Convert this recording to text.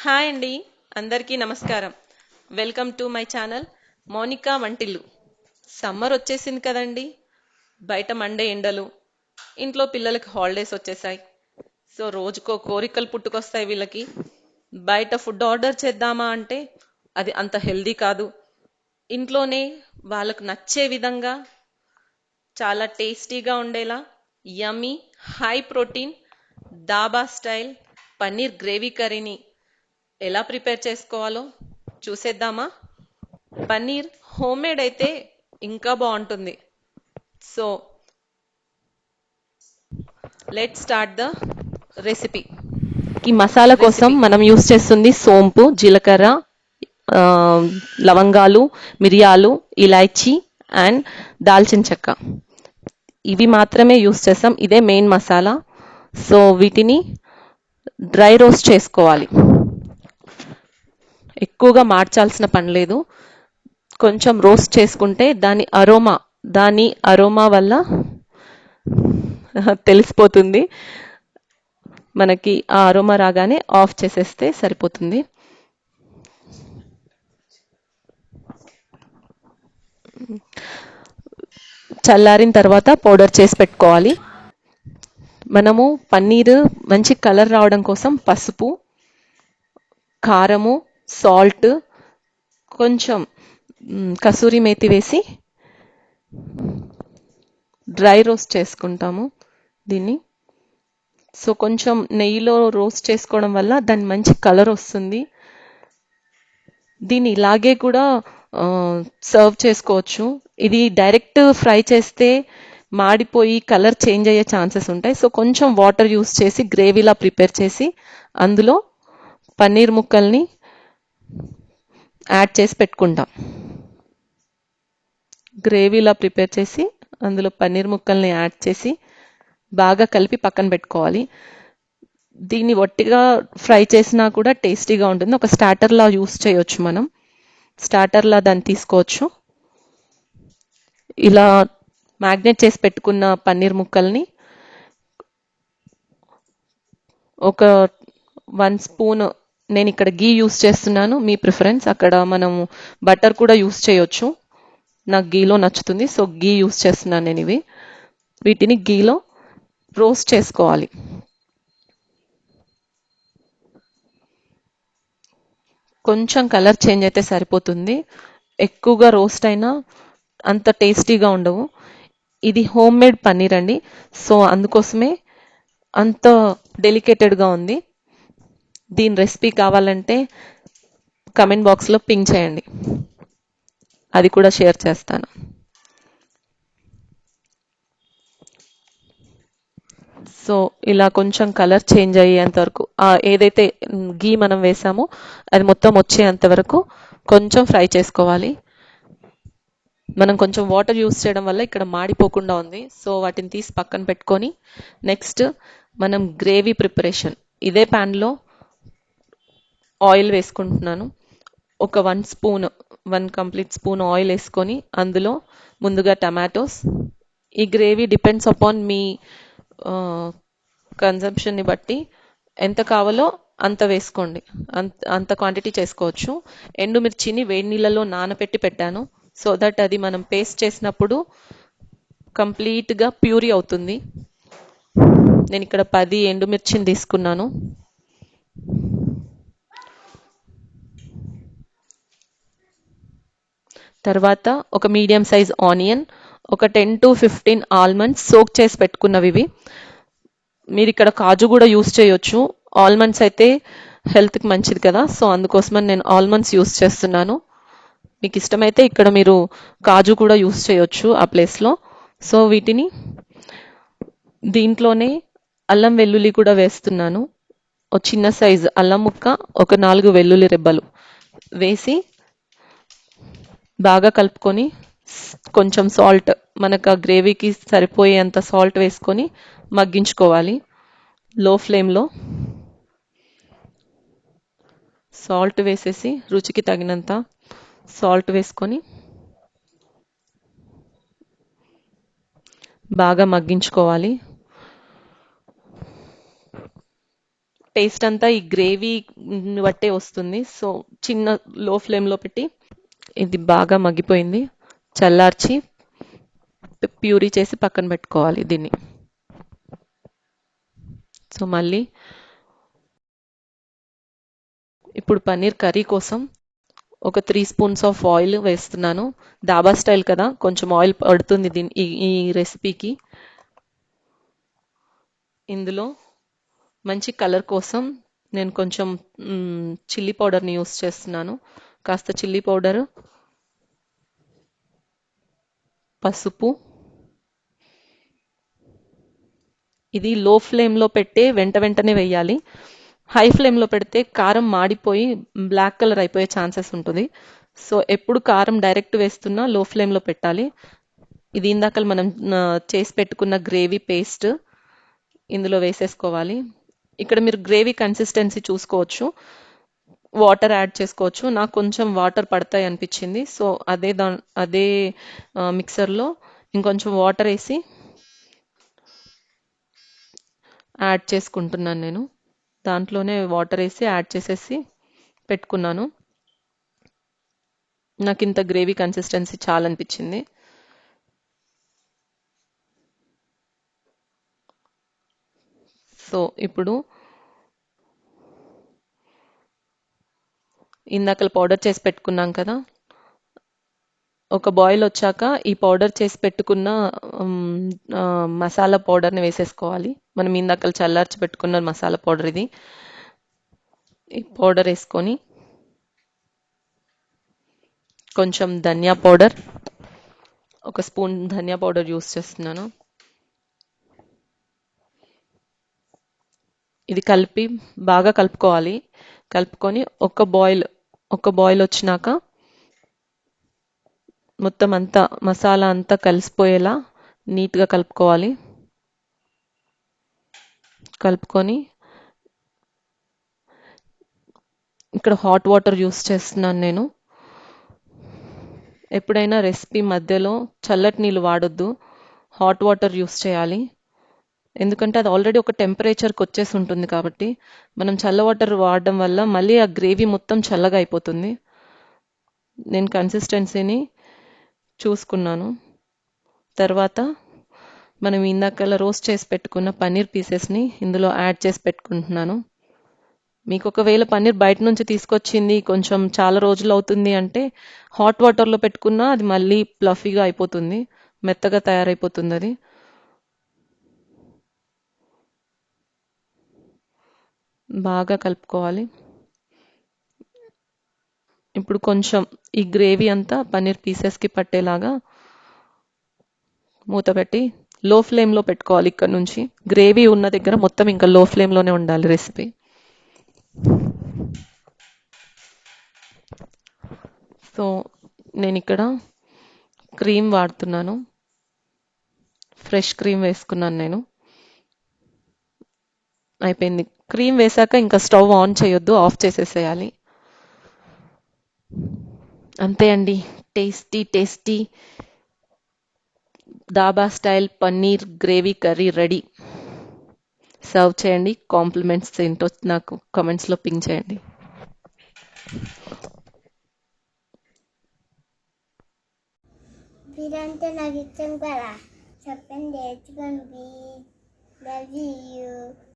Hi అండి. అందరికీ నమస్కారం. Welcome to my channel Monika వంటిల్లు. సమ్మర్ వచ్చేసింది కదండి. బయట మండే ఎండలు ఇంట్లో పిల్లలకి హాలిడేస్ వచ్చేసాయి. సో రోజుకో కోరికలు పుట్టుకొస్తాయి వీళ్ళకి. బయట ఫుడ్ ఆర్డర్ చేద్దామా అంటే అది అంత హెల్దీ కాదు. ఇంట్లోనే వాళ్ళకు నచ్చే విధంగా చాలా టేస్టీగా ఉండేలా yummy high protein dhaba style paneer gravy కర్రీని ఎలా ప్రిపేర్ చేసుకోవాలో చూసేద్దామా? పన్నీర్ హోమ్ మేడ్ అయితే ఇంకా బాగుంటుంది. So let start the recipe ఈ మసాలా కోసం మనం యూస్ చేస్తుంది సోంపు జీలకర్ర లవంగాలు మిరియాలు ఇలాచి అండ్ దాల్చిన చెక్క. ఇవి మాత్రమే యూస్ చేస్తాం. ఇదే మెయిన్ మసాలా. సో వీటిని డ్రై రోస్ట్ చేసుకోవాలి. ఎక్కువగా మార్చాల్సిన పని లేదు. కొంచెం రోస్ట్ చేసుకుంటే దాని అరోమా దాని అరోమా వల్ల తెలిసిపోతుంది. మనకి ఆ అరోమా రాగానే ఆఫ్ చేసేస్తే సరిపోతుంది. చల్లారిన తర్వాత పౌడర్ చేసి పెట్టుకోవాలి. మనము పన్నీర్ మంచి కలర్ రావడం కోసం పసుపు కారము సాల్ట్ కొంచెం కసూరి మేతి వేసి డ్రై రోస్ట్ చేసుకుంటాము దీన్ని. సో కొంచెం నెయ్యిలో రోస్ట్ చేసుకోవడం వల్ల దాని మంచి కలర్ వస్తుంది. దీన్ని ఇలాగే కూడా సర్వ్ చేసుకోవచ్చు. ఇది డైరెక్ట్ ఫ్రై చేస్తే మాడిపోయి కలర్ చేంజ్ అయ్యే ఛాన్సెస్ ఉంటాయి. సో కొంచెం వాటర్ యూస్ చేసి గ్రేవీలా ప్రిపేర్ చేసి అందులో పన్నీర్ ముక్కల్ని యాడ్ చేసి పెట్టుకుంటాం. గ్రేవీలా ప్రిపేర్ చేసి అందులో పన్నీర్ ముక్కల్ని యాడ్ చేసి బాగా కలిపి పక్కన పెట్టుకోవాలి. దీన్ని ఒట్టిగా ఫ్రై చేసినా కూడా టేస్టీగా ఉంటుంది. ఒక స్టార్టర్లా యూస్ చేయొచ్చు మనం. స్టార్టర్లా దాన్ని తీసుకోవచ్చు. ఇలా మ్యాగ్నెట్ చేసి పెట్టుకున్న పన్నీర్ ముక్కల్ని ఒక వన్ స్పూన్ నేను ఇక్కడ గీ యూస్ చేస్తున్నాను మీ ప్రిఫరెన్స్. అక్కడ మనము బటర్ కూడా యూస్ చేయొచ్చు. నాకు గీలో నచ్చుతుంది సో గీ యూస్ చేస్తున్నాను నేను ఇవి. వీటిని గీలో రోస్ట్ చేసుకోవాలి. కొంచెం కలర్ చేంజ్ అయితే సరిపోతుంది. ఎక్కువగా రోస్ట్ అయినా అంత టేస్టీగా ఉండవు. ఇది హోమ్ మేడ్ పన్నీర్ అండి సో అందుకోసమే అంత డెలికేటెడ్గా ఉంది. దీని రెసిపీ కావాలంటే కమెంట్ బాక్స్లో పింక్ చేయండి. అది కూడా షేర్ చేస్తాను. సో ఇలా కొంచెం కలర్ చేంజ్ అయ్యేంత వరకు ఏదైతే గీ మనం వేసామో అది మొత్తం వచ్చేంత వరకు కొంచెం ఫ్రై చేసుకోవాలి. మనం కొంచెం వాటర్ యూస్ చేయడం వల్ల ఇక్కడ మాడిపోకుండా ఉంది. సో వాటిని తీసి పక్కన పెట్టుకొని నెక్స్ట్ మనం గ్రేవీ ప్రిపరేషన్ ఇదే ప్యాన్లో ఆయిల్ వేసుకుంటున్నాను. ఒక one spoon one complete spoon oil వేసుకొని అందులో ముందుగా టమాటోస్. ఈ గ్రేవీ డిపెండ్స్ అపాన్ మీ కన్సంప్షన్ని బట్టి ఎంత కావాలో అంత వేసుకోండి. అంత అంత క్వాంటిటీ చేసుకోవచ్చు. ఎండుమిర్చిని వేడి నీళ్ళలో నానబెట్టి పెట్టాను. సో దట్ అది మనం పేస్ట్ చేసినప్పుడు కంప్లీట్గా ప్యూరీ అవుతుంది. నేను ఇక్కడ పది ఎండుమిర్చిని తీసుకున్నాను. తర్వాత ఒక మీడియం సైజ్ ఆనియన్ ఒక ten to fifteen almonds soak చేసి పెట్టుకున్నవి ఇవి. మీరు ఇక్కడ కాజు కూడా యూస్ చేయొచ్చు. ఆల్మండ్స్ అయితే హెల్త్కి మంచిది కదా సో అందుకోసమని నేను ఆల్మండ్స్ యూస్ చేస్తున్నాను. మీకు ఇష్టమైతే ఇక్కడ మీరు కాజు కూడా యూస్ చేయొచ్చు ఆ ప్లేస్లో సో వీటిని దీంట్లోనే అల్లం వెల్లుల్లి కూడా వేస్తున్నాను. ఒక చిన్న సైజ్ అల్లం ముక్క ఒక నాలుగు వెల్లుల్లి రెబ్బలు వేసి బాగా కలుపుకొని కొంచెం సాల్ట్ మనకు ఆ గ్రేవీకి సరిపోయేంత సాల్ట్ వేసుకొని మగ్గించుకోవాలి. లో ఫ్లేమ్లో సాల్ట్ వేసేసి రుచికి తగినంత సాల్ట్ వేసుకొని బాగా మగ్గించుకోవాలి. టేస్ట్ అంతా ఈ గ్రేవీ బట్టే వస్తుంది. సో చిన్న లో ఫ్లేమ్లో పెట్టి ఇది బాగా మగ్గిపోయింది. చల్లార్చి ప్యూరీ చేసి పక్కన పెట్టుకోవాలి దీన్ని. సో మళ్ళీ ఇప్పుడు పన్నీర్ కర్రీ కోసం ఒక త్రీ స్పూన్స్ ఆఫ్ ఆయిల్ వేస్తున్నాను. దాబా స్టైల్ కదా కొంచెం ఆయిల్ పడుతుంది దీని ఈ ఈ రెసిపీకి. ఇందులో మంచి కలర్ కోసం నేను కొంచెం చిల్లీ పౌడర్ని యూస్ చేస్తున్నాను. కాస్త చిల్లీ పౌడర్ పసుపు. ఇది లో ఫ్లేమ్లో పెట్టే వెంట వెంటనే వేయాలి. హై ఫ్లేమ్లో పెడితే కారం మాడిపోయి బ్లాక్ కలర్ అయిపోయే ఛాన్సెస్ ఉంటుంది. సో ఎప్పుడు కారం డైరెక్ట్ వేస్తున్నా లో ఫ్లేమ్లో పెట్టాలి. ఇది ఇందాక మనం చేసి పెట్టుకున్న గ్రేవీ పేస్ట్ ఇందులో వేసేసుకోవాలి. ఇక్కడ మీరు గ్రేవీ కన్సిస్టెన్సీ చూసుకోవచ్చు. వాటర్ యాడ్ చేసుకోవచ్చు. నాకు కొంచెం వాటర్ పడతాయి అనిపించింది. సో అదే దా అదే మిక్సర్లో ఇంకొంచెం వాటర్ వేసి యాడ్ చేసుకుంటున్నాను నేను. దాంట్లోనే వాటర్ వేసి యాడ్ చేసేసి పెట్టుకున్నాను. నాకు ఇంత గ్రేవీ కన్సిస్టెన్సీ చాలా అనిపించింది సో ఇప్పుడు ఇందాక పౌడర్ చేసి పెట్టుకున్నాం కదా. ఒక బాయిల్ వచ్చాక ఈ పౌడర్ చేసి పెట్టుకున్న మసాలా పౌడర్ని వేసేసుకోవాలి. మనం ఇందాక చల్లార్చి పెట్టుకున్న మసాలా పౌడర్ ఇది. ఈ పౌడర్ వేసుకొని కొంచెం ధనియా పౌడర్ ఒక స్పూన్ ధనియా పౌడర్ యూస్ చేస్తున్నాను. ఇది కలిపి బాగా కలుపుకోవాలి. కలుపుకొని ఒక బాయిల్ ఒక బాయిల్ వచ్చినాక మొత్తం అంతా మసాలా అంతా కలిసిపోయేలా నీట్గా కలుపుకోవాలి. కలుపుకొని ఇక్కడ హాట్ వాటర్ యూస్ చేస్తున్నాను నేను. ఎప్పుడైనా రెసిపీ మధ్యలో చల్లటి నీళ్ళు వాడొద్దు. హాట్ వాటర్ యూస్ చేయాలి. ఎందుకంటే అది ఆల్రెడీ ఒక టెంపరేచర్కి వచ్చేసి ఉంటుంది కాబట్టి మనం చల్ల వాటర్ వాడడం వల్ల మళ్ళీ ఆ గ్రేవీ మొత్తం చల్లగా అయిపోతుంది. నేను కన్సిస్టెన్సీని చూసుకున్నాను. తర్వాత మనం ఇందాకలా రోస్ట్ చేసి పెట్టుకున్న పన్నీర్ పీసెస్ని ఇందులో యాడ్ చేసి పెట్టుకుంటున్నాను. మీకు ఒకవేళ పన్నీర్ బయట నుంచి తీసుకొచ్చింది కొంచెం చాలా రోజులు అవుతుంది అంటే హాట్ వాటర్లో పెట్టుకున్నా అది మళ్ళీ ప్లఫీగా అయిపోతుంది మెత్తగా తయారైపోతుంది అది. బాగా కలుపుకోవాలి. ఇప్పుడు కొంచెం ఈ గ్రేవీ అంతా పన్నీర్ పీసెస్కి పట్టేలాగా మూత పెట్టి లో ఫ్లేమ్లో పెట్టుకోవాలి ఇక్కడ నుంచి. గ్రేవీ ఉన్న దగ్గర మొత్తం ఇంకా లో ఫ్లేమ్లోనే ఉండాలి రెసిపీ. సో నేను ఇక్కడ క్రీమ్ వాడుతున్నాను. ఫ్రెష్ క్రీమ్ వేసుకున్నాను నేను. అయిపోయింది. క్రీమ్ వేసాక ఇంకా స్టవ్ ఆన్ చేయొద్దు ఆఫ్ చేసేసేయాలి. అంతే అండి. Tasty tasty. Dhaba style paneer gravy curry ready. Serve చేయండి. కాంప్లిమెంట్స్ ఏంటో నాకు కామెంట్స్లో పింక్ చేయండి. మీరంటే నాకు ఇష్టం కదా. చెప్పండి నేర్చుకోండి. Love you.